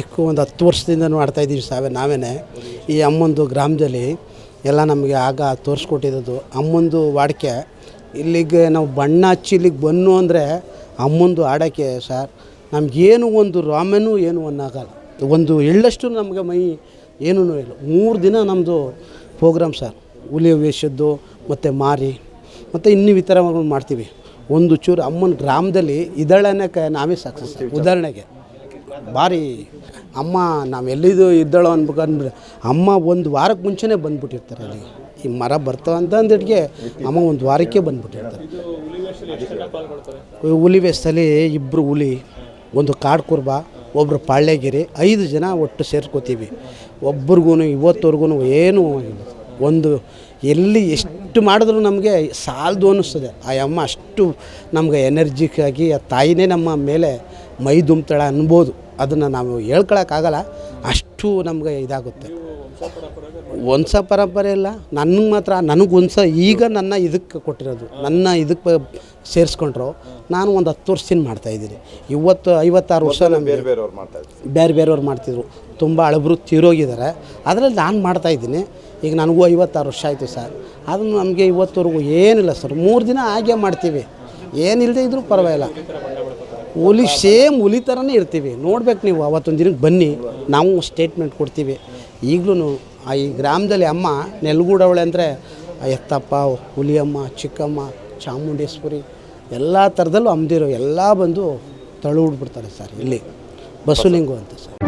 ಚಿಕ್ಕ ಒಂದು ಹತ್ತು ವರ್ಷದಿಂದ ಮಾಡ್ತಾಯಿದ್ದೀವಿ ಸಾವೇ ನಾವೇ ಈ ಅಮ್ಮಂದು ಗ್ರಾಮದಲ್ಲಿ ಎಲ್ಲ ನಮಗೆ ಆಗ ತೋರಿಸ್ಕೊಟ್ಟಿರೋದು ಅಮ್ಮಂದು ವಾಡಿಕೆ. ಇಲ್ಲಿಗೆ ನಾವು ಬಣ್ಣ ಹಚ್ಚಿ ಇಲ್ಲಿಗೆ ಬನ್ನು ಅಂದರೆ ಅಮ್ಮಂದು ಆಡೋಕ್ಕೆ ಸರ್ ನಮಗೇನು ಒಂದು ರಾಮೆನೂ ಏನು ಅನ್ನಾಗಲ್ಲ ಒಂದು ಎಳ್ಳಷ್ಟು ನಮಗೆ ಮೈ ಏನೂ ಇಲ್ಲ. ಮೂರು ದಿನ ನಮ್ಮದು ಪ್ರೋಗ್ರಾಮ್ ಸರ್ ಹುಲಿ ವೇಷದ್ದು ಮತ್ತು ಮಾರಿ ಮತ್ತು ಇನ್ನೂ ವಿತರಣೆ ಮಾಡ್ತೀವಿ. ಒಂದು ಚೂರು ಅಮ್ಮನ ಗ್ರಾಮದಲ್ಲಿ ಇದಳನಕ್ಕೆ ನಾವೇ ಸಕ್ಸಸ್ ಉದಾಹರಣೆಗೆ ಭಾರಿ ಅಮ್ಮ, ನಾವು ಎಲ್ಲಿದು ಇದ್ದಾಳೋ ಅನ್ಬೇಕಂದ್ರೆ ಅಮ್ಮ ಒಂದು ವಾರಕ್ಕೆ ಮುಂಚೆನೇ ಬಂದ್ಬಿಟ್ಟಿರ್ತಾರೆ ಅಲ್ಲಿ. ಈ ಮರ ಬರ್ತಾವ ಅಂತ ಅಂದಿಟ್ಟಿಗೆ ಅಮ್ಮ ಒಂದು ವಾರಕ್ಕೆ ಬಂದ್ಬಿಟ್ಟಿರ್ತಾರೆ. ಹುಲಿ ವೇಷದಲ್ಲಿ ಇಬ್ಬರು ಹುಲಿ, ಒಂದು ಕಾಡು ಕುರ್ಬ ಒಬ್ಬರು ಪಾಳ್ಯಗಿರಿ, ಐದು ಜನ ಒಟ್ಟು ಸೇರ್ಕೋತೀವಿ. ಒಬ್ರಿಗೂ ಇವತ್ತವರೆಗೂ ಏನೂ ಒಂದು ಎಲ್ಲಿ ಎಷ್ಟು ಮಾಡಿದ್ರು ನಮಗೆ ಸಾಲದು ಅನ್ನಿಸ್ತದೆ. ಆ ಅಮ್ಮ ಅಷ್ಟು ನಮ್ಗೆ ಎನರ್ಜಿಕ್ಕಾಗಿ, ಆ ತಾಯಿನೇ ನಮ್ಮ ಮೇಲೆ ಮೈ ದುಮ್ತಾಳೆ ಅನ್ಬೋದು. ಅದನ್ನು ನಾವು ಹೇಳ್ಕೊಳಕ್ಕಾಗಲ್ಲ ಅಷ್ಟು ನಮಗೆ ಇದಾಗುತ್ತೆ. ವಂಶ ಪರಂಪರೆ ಇಲ್ಲ ನನಗೆ ಮಾತ್ರ ನನಗೆ ವಂಶ ಈಗ ನನ್ನ ಇದಕ್ಕೆ ಕೊಟ್ಟಿರೋದು ನನ್ನ ಇದಕ್ಕೆ ಸೇರಿಸ್ಕೊಂಡ್ರು ನಾನು ಒಂದು ಹತ್ತು ವರ್ಷದಿಂದ ಮಾಡ್ತಾಯಿದ್ದೀನಿ ಇವತ್ತು ಐವತ್ತಾರು ವರ್ಷ ನಮ್ಮ ಬೇರೆ ಬೇರೆಯವ್ರು ಬೇರೆ ಬೇರೆಯವ್ರು ಮಾಡ್ತಿದ್ರು ತುಂಬ ಅಳಬರು ತೀರೋಗಿದ್ದಾರೆ. ಅದರಲ್ಲಿ ನಾನು ಮಾಡ್ತಾಯಿದ್ದೀನಿ ಈಗ ನನಗೂ ಐವತ್ತಾರು ವರ್ಷ ಆಯಿತು ಸರ್. ಅದನ್ನು ನಮಗೆ ಇವತ್ತುವರೆಗೂ ಏನಿಲ್ಲ ಸರ್. ಮೂರು ದಿನ ಹಾಗೆ ಮಾಡ್ತೀವಿ. ಏನಿಲ್ಲದೆ ಇದ್ರೂ ಪರವಾಗಿಲ್ಲ. ಹುಲಿ ಸೇಮ್ ಹುಲಿ ಥರನೇ ಇರ್ತೀವಿ. ನೋಡ್ಬೇಕು ನೀವು, ಅವತ್ತೊಂದು ದಿನಕ್ಕೆ ಬನ್ನಿ, ನಾವು ಸ್ಟೇಟ್ಮೆಂಟ್ ಕೊಡ್ತೀವಿ. ಈಗಲೂ ಆ ಈ ಗ್ರಾಮದಲ್ಲಿ ಅಮ್ಮ ನೆಲ್ಗೂಡವಳೆ ಅಂದರೆ ಎತ್ತಪ್ಪ ಹುಲಿಯಮ್ಮ, ಚಿಕ್ಕಮ್ಮ, ಚಾಮುಂಡೇಶ್ವರಿ, ಎಲ್ಲ ಥರದಲ್ಲೂ ಅಮ್ದಿರೋ ಎಲ್ಲ ಬಂದು ತಳ್ಳು ಬಿಡ್ತಾರೆ ಸರ್ ಇಲ್ಲಿ. ಬಸವಲಿಂಗು ಅಂತ ಸರ್.